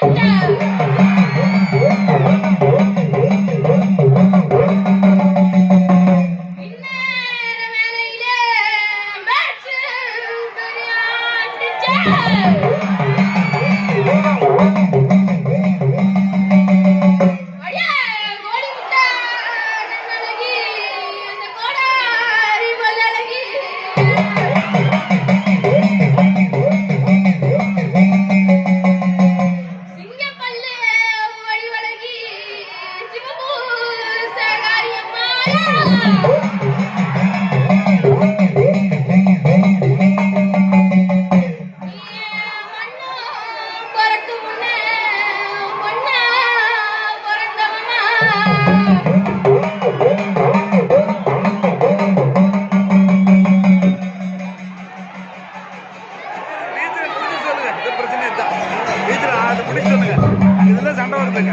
Tá Eita! சொல்லுங்க. இதெல்லாம் சண்டை வருதுங்க.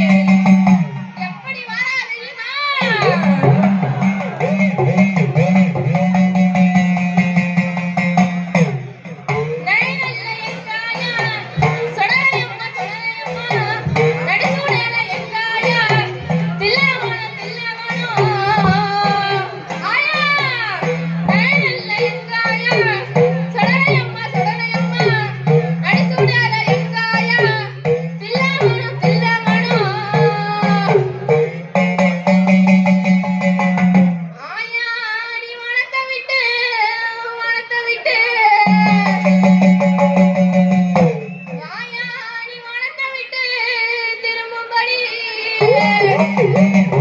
Música Oh,